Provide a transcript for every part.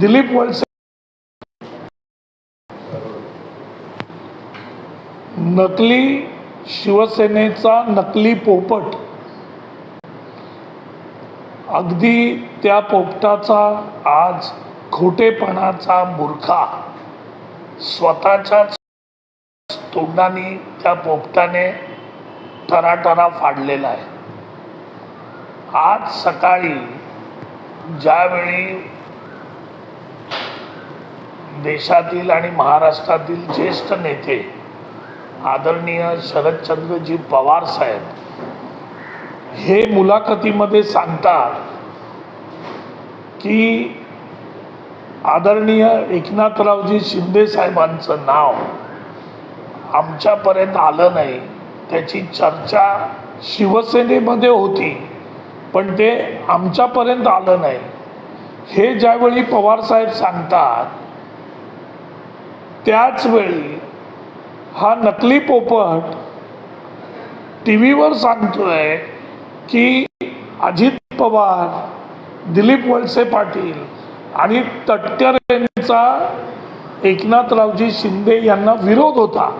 दिलीप वळसे. नकली शिवसेनेचा नकली पोपट. अगदी त्या पोपटाचा आज खोटेपणाचा बुरखा. स्वतःच्याच तोंडाने त्या पोपटाने टराटरा फाडलेला आहे. आज सकाळी ज्यावेळी देशातील आणि महाराष्ट्रातील ज्येष्ठ नेते आदरणीय शरदचंद्रजी पवार साहेब हे मुलाखतीमध्ये सांगतात की आदरणीय एकनाथरावजी शिंदे साहेबांचं नाव आमच्यापर्यंत आलं नाही. त्याची चर्चा शिवसेनेमध्ये होती पण ते आमच्यापर्यंत आलं नाही. हे ज्यावेळी पवार साहेब सांगतात त्याच वेळी हा नकली पोपट टी व्हीवर सांगतोय की अजित पवार दिलीप वळसे पाटील आणि तटकर यांचा एकनाथरावजी शिंदे यांना विरोध होता.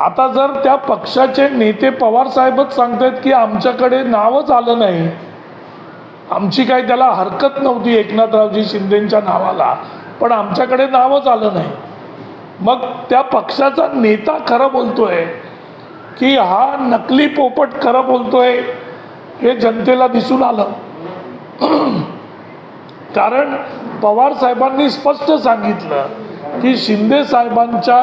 आता जर त्या पक्षाचे नेते पवार साहेबच सांगतायत की आमच्याकडे नावच आलं नाही आमची काही त्याला हरकत नव्हती एकनाथरावजी शिंदेच्या नावाला पण आमच्याकडे नावच आलं नाही. मग त्या पक्षाचा नेता खरं बोलतोय की हा नकली पोपट खरं बोलतोय हे जनतेला दिसून आलं. कारण पवार साहेबांनी स्पष्ट सांगितलं की शिंदे साहेबांच्या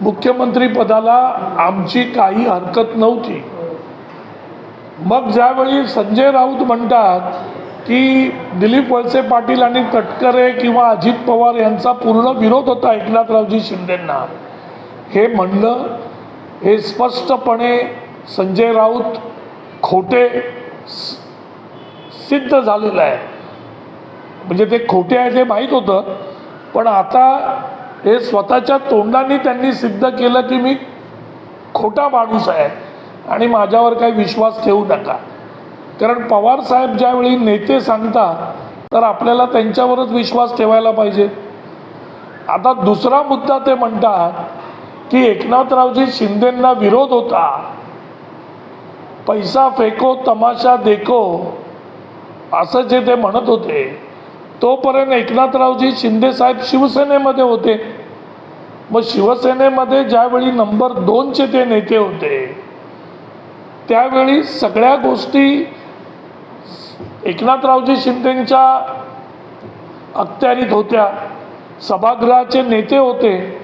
मुख्यमंत्री पदाला आमची काही हरकत नव्हती. मग ज्यावेळी संजय राऊत म्हणतात की दिलीप वळसे पाटील आणि तटकरे किंवा अजित पवार यांचा पूर्ण विरोध होता एकनाथरावजी शिंदेंना. हे म्हणणं हे स्पष्टपणे संजय राऊत खोटे सिद्ध झालेलं आहे. म्हणजे ते खोटे आहे ते माहीत होतं पण आता हे स्वतःच्या तोंडाने त्यांनी सिद्ध केलं की मी खोटा माणूस आहे आणि माझ्यावर काही विश्वास ठेवू नका. कारण पवार साहेब ज्यावेळी नेते सांगतात तर आपल्याला त्यांच्यावरच विश्वास ठेवायला पाहिजे. आता दुसरा मुद्दा ते म्हणतात की एकनाथरावजी शिंदेंना विरोध होता. पैसा फेको तमाशा देखो असं जे ते म्हणत होते तोपर्यंत एकनाथरावजी शिंदे साहेब शिवसेनेमध्ये होते. मग शिवसेनेमध्ये ज्यावेळी नंबर दोनचे ते नेते होते त्यावेळी सगळ्या गोष्टी एकनाथरावजी शिंदेंच्या अखत्यारीत होत्या. सभागृहाचे नेते होते.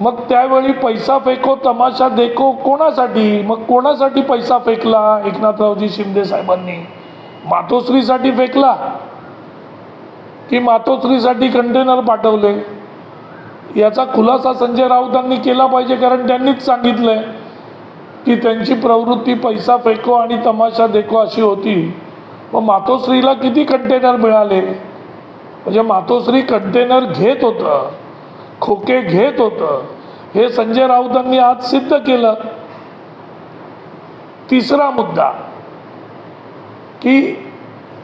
मग त्यावेळी पैसा फेको तमाशा देखो कोणासाठी? मग कोणासाठी पैसा फेकला एकनाथरावजी शिंदे साहेबांनी? मातोश्रीसाठी फेकला? की मातोश्रीसाठी कंटेनर पाठवले? याचा खुलासा संजय राऊतांनी केला पाहिजे कारण त्यांनीच सांगितलंय की त्यांची प्रवृत्ती पैसा फेको आणि तमाशा देखो अशी होती. मग मातोश्रीला किती कंटेनर मिळाले? म्हणजे मातोश्री कंटेनर घेत होतं. खोके घेत होतं. हे संजय राऊतांनी आज सिद्ध केलं. तिसरा मुद्दा की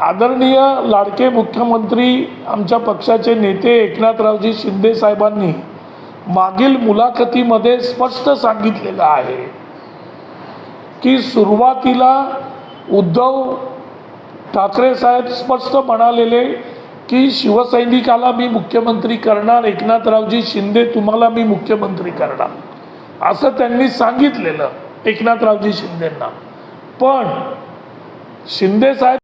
आदरणीय लाडके मुख्यमंत्री आमच्या पक्षाचे नेते एकनाथरावजी शिंदे साहेबांनी मागील मुलाखतीमध्ये स्पष्ट सांगितलेलं आहे की सुरुवातीला उद्धव ठाकरे साहेब स्पष्ट म्हणालेले की शिवसैनिकाला मी मुख्यमंत्री करणार एकनाथरावजी शिंदे तुम्हाला मी मुख्यमंत्री करणार. असं त्यांनी सांगितलेलं एकनाथरावजी शिंदेंना. पण शिंदे साहेब